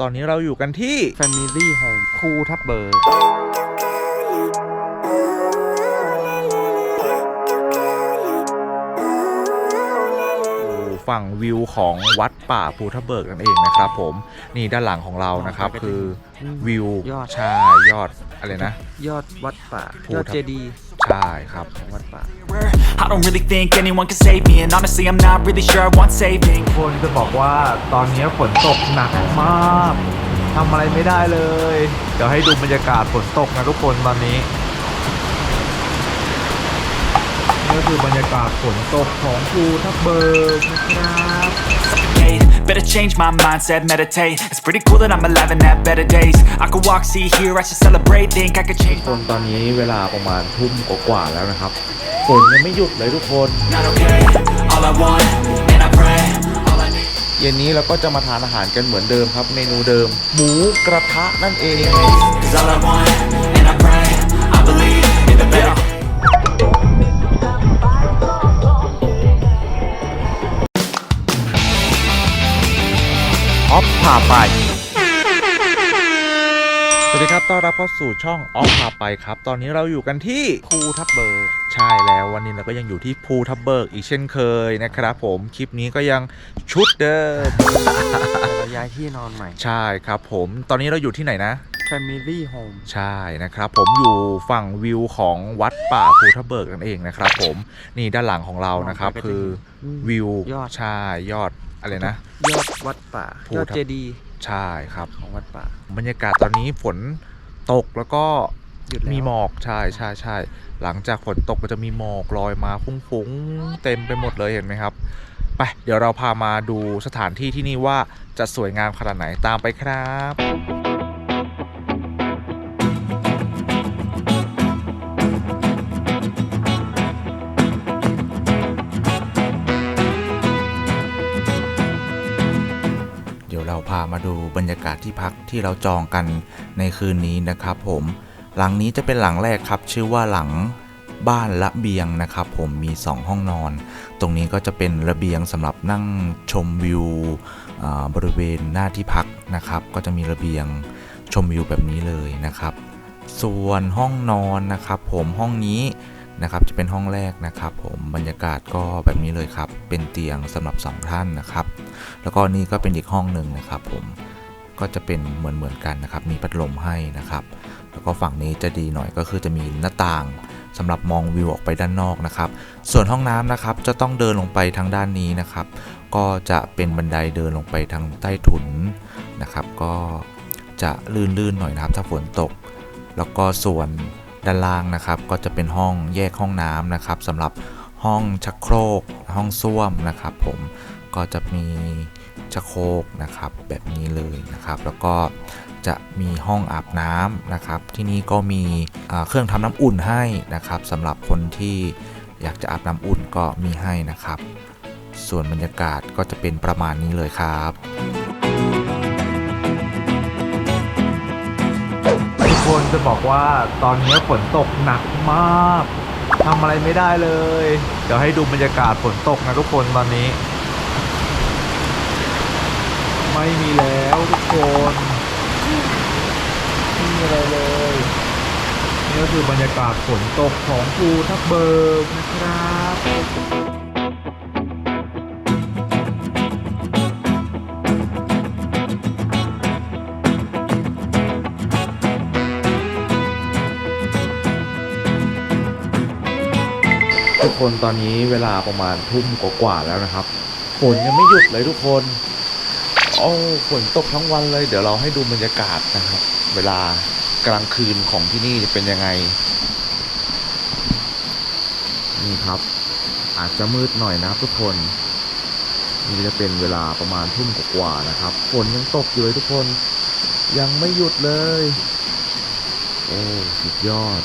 ตอนนี้เราอยู่กันที่ Family Home ภูทับเบิกฝั่งวิวของวัดป่าภูทับเบิกนั่นเองนะครับผม นี่ด้านหลังของเรานะครับ คือวิวยอดใช่ยอดอะไรนะ ยอดวัดป่าภูยอดทับเจดีย์ใช่ครับของวัดป่า I don't really think anyone can save me And honestly I'm not really sure I want saving คนจะบอกว่าตอนนี้ฝนตกหนักมากทำอะไรไม่ได้เลย เดี๋ยวให้ดูบรรยากาศฝนตกนะทุกคนตอนนี้นี่ ก็คือบรรยากาศฝนตกของภูทับเบิกนะครับ Hey, Better change my mindset, meditate It's pretty cool that I'm alive and have better days I could walk, see, hear, I should celebrate Think I could change คนตอนนี้เวลาประมาณทุ่มกว่าๆแล้วนะครับฝนยังไม่หยุดเลยทุกคน not okay All I want, and I pray All I need เย็นนี้เราก็จะมาทานอาหารกันเหมือนเดิมครับ เมนูเดิม หมูกระทะนั่นเอง is all I want, and I pray I believe in the better พาไป สวัสดีครับ ต้อนรับเข้าสู่ช่องออฟพาไปครับ ตอนนี้เราอยู่กันที่ภูทับเบิก ใช่แล้ววันนี้เราก็ยังอยู่ที่ภูทับเบิกอีกเช่นเคยนะครับผม คลิปนี้ก็ยังชุดเดิมแต่เราย้ายที่นอนใหม่ ใช่ครับผม ตอนนี้เราอยู่ที่ไหนนะ Family Home ใช่นะครับผมอยู่ฝั่งวิวของวัดป่าภูทับเบิกนั่นเองนะครับผมนี่ด้านหลังของเรานะครับคือวิวยอด ใช่ยอด อะไรนะ ยอดวัดป่า ภูยอดทับ เจดีย์ใช่ครับ ของวัดป่า บรรยากาศตอนนี้ฝนตกแล้วก็หยุดแล้ว มีหมอกใช่ใช่ใช่หลังจากฝนตกก็จะมีหมอกลอยมาฟุ้งๆ เต็มไปหมดเลยเห็นไหมครับไปเดี๋ยวเราพามาดูสถานที่ที่นี่ว่าจะสวยงามขนาดไหนตามไปครับ มาดูบรรยากาศที่พักที่เราจองกันในคืนนี้นะครับผมหลังนี้จะเป็นหลังแรกครับ ชื่อว่าหลังบ้านระเบียงนะครับ ผมมี 2 ห้องนอน ตรงนี้ก็จะเป็นระเบียงสำหรับนั่งชมวิวบริเวณหน้าที่พักนะครับ ก็จะมีระเบียงชมวิวแบบนี้เลยนะครับ ส่วนห้องนอนนะครับ ผมห้องนี้นะครับจะเป็นห้องแรกนะครับ ผมบรรยากาศก็แบบนี้เลยครับ เป็นเตียงสำหรับสองท่านนะครับ แล้วก็นี่ก็เป็นอีกห้องหนึ่งนะครับผมก็จะเป็นเหมือนเหมือนๆกันนะครับ มีพัดลมให้นะครับ แล้วก็ฝั่งนี้จะดีหน่อยก็คือจะมีหน้าต่างสำหรับมองวิวออกไปด้านนอกนะครับ ส่วนห้องน้ำนะครับจะต้องเดินลงไปทางด้านนี้นะครับ ก็จะเป็นบันไดเดินลงไปทางใต้ถุนนะครับ ก็จะลื่นๆหน่อยนะครับถ้าฝนตก แล้วก็ส่วนด้านล่างนะครับ ก็จะเป็นห้องแยกห้องน้ำนะครับสำหรับห้องชักโครก ห้องส้วมนะครับ ผม ก็จะมีชักโครกนะครับแบบนี้เลยนะครับ แล้วก็จะมีห้องอาบน้ำนะครับ ที่นี่ก็มีเครื่องทำน้ำอุ่นให้นะครับสำหรับคนที่อยากจะอาบน้ำอุ่นก็มีให้นะครับ ส่วนบรรยากาศก็จะเป็นประมาณนี้เลยครับทุกคนจะบอกว่าตอนนี้ฝนตกหนักมากทำอะไรไม่ได้เลย เดี๋ยวให้ดูบรรยากาศฝนตกนะทุกคนตอนนี้ ไม่มีแล้วทุกคนไม่มีอะไรเลยนี่ก็คือบรรยากาศฝนตกของภูทับเบิกนะครับทุกคนตอนนี้เวลาประมาณทุ่มกว่าแล้วนะครับฝนยังไม่หยุดเลยทุกคน โอ้ฝนตกทั้งวันเลย เดี๋ยวเราให้ดูบรรยากาศนะครับ เวลากลางคืนของที่นี่จะเป็นยังไง นี่ครับ อาจจะมืดหน่อยนะครับทุกคน นี่จะเป็นเวลาประมาณทุ่มกว่านะครับ ฝนยังตกอยู่เลยทุกคน ยังไม่หยุดเลย โอ้สุดยอด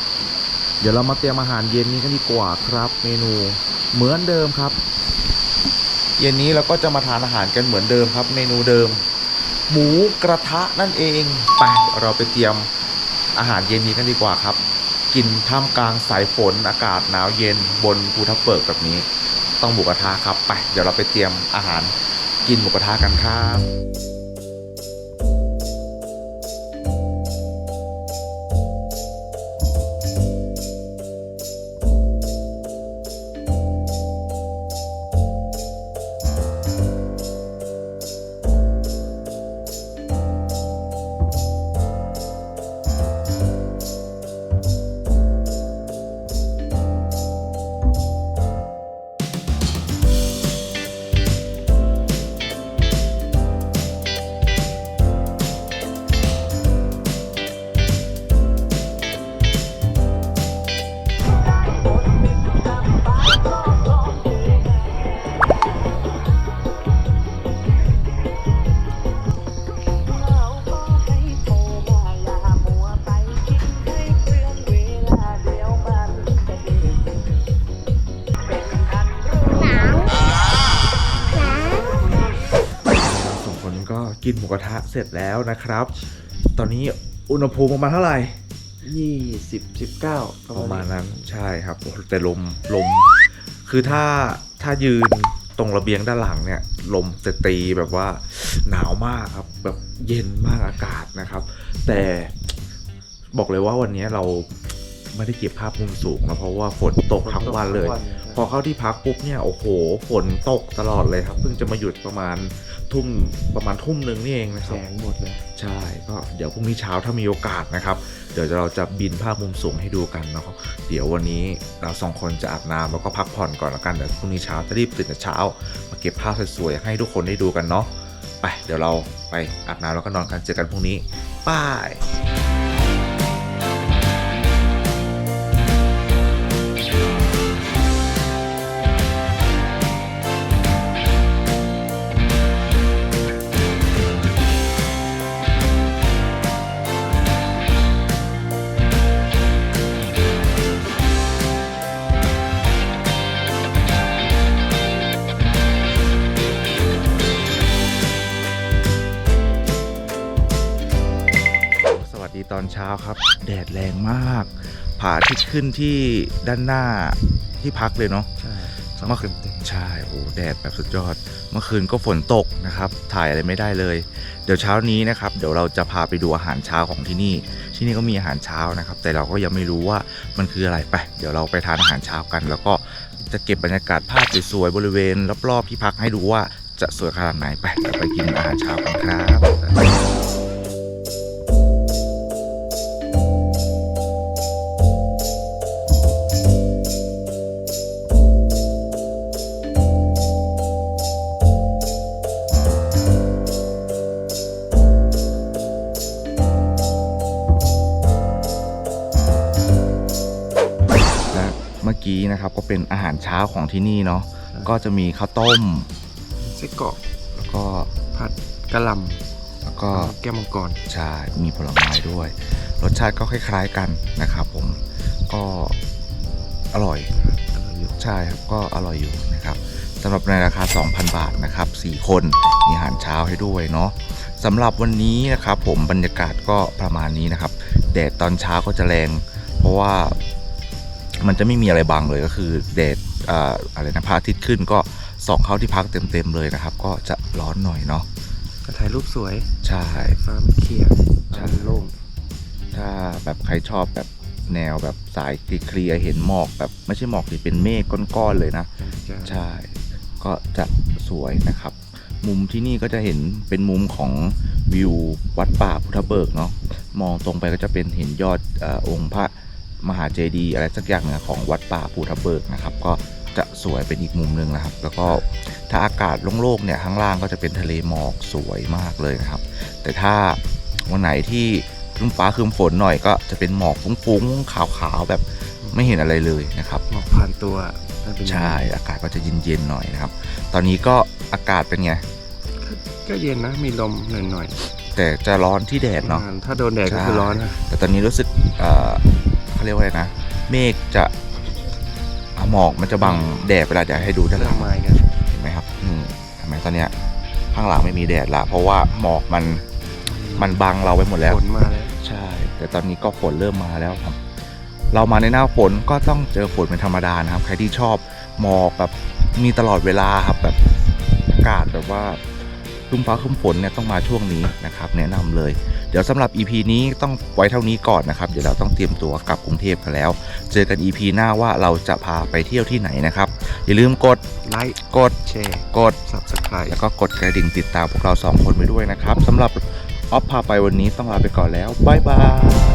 เดี๋ยวเรามาเตรียมอาหารเย็นนี้กันดีกว่าครับ เมนูเหมือนเดิมครับ เย็นนี้เราก็จะมาทานอาหารกันเหมือนเดิมครับ เมนูเดิม หมูกระทะนั่นเองไปเราไปเตรียมอาหารเย็นนี้กันดีกว่าครับ กินท่ามกลางสายฝนอากาศหนาวเย็นบนภูทับเบิกแบบนี้ ต้องหมูกระทะครับไปเดี๋ยวเราไปเตรียมอาหารกินหมูกระทะกันครับ กินหมูกระทะเสร็จแล้วนะครับ ตอนนี้อุณหภูมิประมาณเท่าไหร่ยี่สิบสิบเก้าประมาณนั้นใช่ครับโอ้โหแต่ลมลม คือถ้าถ้ายืนตรงระเบียงด้านหลังเนี่ย ลมจะตีแบบว่าหนาวมากครับ แบบเย็นมากอากาศนะครับ แต่บอกเลยว่าวันนี้เราไม่ได้เก็บภาพมุมสูงนะเพราะว่าฝนตกทั้งวันเลย พอเข้าที่พักปุ๊บเนี่ยโอ้โหฝนตกตลอดเลยครับเพิ่งจะมาหยุดประมาณทุ่มประมาณทุ่มหนึ่งนี่เองนะคแสรับงหมดเลยใช่ก็เดี๋ยวพรุ่งนี้เช้าถ้ามีโอกาสนะครับ เดี๋ยวเราจะบินภาพมุมสูงให้ดูกันเนาะเดี๋ยววันนี้เราสองคนจะอาบน้ำแล้วก็พักผ่อนก่อนแล้วกันเดี๋ยวพรุ่งนี้เช้าจะรีบตื่นแต่เช้า มาเก็บภาพสวยๆให้ทุกคนได้ดูกันเนาะไปเดี๋ยวเราไปอาบน้ำแล้วก็นอนกันเจอกันพรุ่งนี้บาย อนเช้าครับ แดดแรงมาก ผาอาทิตย์ขึ้นที่ด้านหน้าที่พักเลยเนาะใช่สองเมื่อคืเต็นมเต็มใช่โอ้แดดแบบสุดยอด เมื่อคืนก็ฝนตกนะครับ ถ่ายอะไรไม่ได้เลย เดี๋ยวเช้านี้นะครับ เดี๋ยวเราจะพาไปดูอาหารเช้าของที่นี่ ที่นี่ก็มีอาหารเช้านะครับ แต่เราก็ยังไม่รู้ว่ามันคืออะไรไปเดี๋ยวเราไปทานอาหารเช้ากัน แล้วก็จะเก็บบรรยากาศภาพสวยๆบริเวณรอบๆที่พักให้ดูว่าจะสวยขนาดไหนไปเดี๋ยวไปกินอาหารเช้ากันครับ กี้นะครับก็เป็นอาหารเช้าของที่นี่เนาะก็จะมีข้าวต้มไส้กรอกแล้วก็ผัดกะหล่แล้วก็ำแก้วมังกรใช่มีผลไม้ด้วย รสชาติก็คล้าย ๆกันนะครับผมก็อร่อยอร่อยอยู่ใช่ครับก็อร่อยอยู่นะครับสำหรับในราคา 2,000 บาทนะครับ4คนมีอาหารเช้าให้ด้วยเนาะสำหรับวันนี้นะครับผมบรรยากาศก็ประมาณนี้นะครับแดดตอนเช้าก็จะแรง เพราะว่า มันจะไม่มีอะไรบังเลยก็คือแดดอ่าอะไรนะพระอาทิตย์ขึ้นก็ส่องเข้าที่พักเต็มๆเลยนะครับ ก็จะร้อนหน่อยเนาะก็ถ่ายรูปสวย ใช่ฟ้ามันเคลียร์ใช่ฟ้ามันโล่งถ้าแบบใครชอบแบบแนวแบบสายเคลียร์ๆเห็นหมอกแบบไม่ใช่หมอกที่เป็นเมฆก้อนๆเลยนะ ใช่ ก็จะสวยนะครับ มุมที่นี่ก็จะเห็นเป็นมุมของวิววัดป่าพุทธเบิกเนาะมองตรงไปก็จะเป็นเห็นยอดเออองค์พระ มหาเจดีย์อะไรสักอย่างหนึงของวัดป่าพุทธเบิกนะครับ ก็จะสวยเป็นอีกมุมหนึ่งนะครับ แล้วก็ถ้าอากาศโล่งๆเนี่ยข้างล่างก็จะเป็นทะเลหมอกสวยมากเลยนะครับ แต่ถ้าวันไหนที่ครึ้มฟ้าครึ้มฝนหน่อยก็จะเป็นหมอกฟุ้งๆขาวๆแบบไม่เห็นอะไรเลยนะครับหมอกผ่านตัวน่าเป็นใช่อากาศก็จะเย็นๆหน่อยนะครับ ตอนนี้ก็อากาศเป็นไงก็เย็นนะมีลมหน่อยแต่จะร้อนที่แดดๆเนาะถ้าโดนแดดก็คือร้อนนะแต่ตอนนี้รู้สึก เอ่อเขาเรียกว่าอะไรนะ เมฆจะอะหมอกมันจะบังแดดเวลาจะให้ดูด้านหเริ่ลัมงมาอีกแล้วเห็นไหมครับอืมเห็นไหมตอนเนี้ยข้างหลังไม่มีแดดละเพราะว่าหมอกมันมันบังเราไปหมดแล้วฝนมาแล้วใช่ แต่ตอนนี้ก็ฝนเริ่มมาแล้วครับ เรามาในหน้าฝนก็ต้องเจอฝนเป็นธรรมดานะครับ ใครที่ชอบหมอกแบบมีตลอดเวลาครับแบบอากาศแบบว่า รุ่มฟ้าครึ้มฝนเนี่ยต้องมาช่วงนี้นะครับแนะนำเลย เดี๋ยวสำหรับ EP นี้ต้องไว้เท่านี้ก่อนนะครับ เดี๋ยวเราต้องเตรียมตัวกลับกรุงเทพกันแล้ว เจอกัน EP หน้าว่าเราจะพาไปเที่ยวที่ไหนนะครับ อย่าลืมกดไลค์กดแชร์กด subscribe แล้วก็กดกระดิ่งติดตามพวกเราสองคนไปด้วยนะครับสำหรับออฟพาไปวันนี้ต้องลาไปก่อนแล้วบ๊ายบาย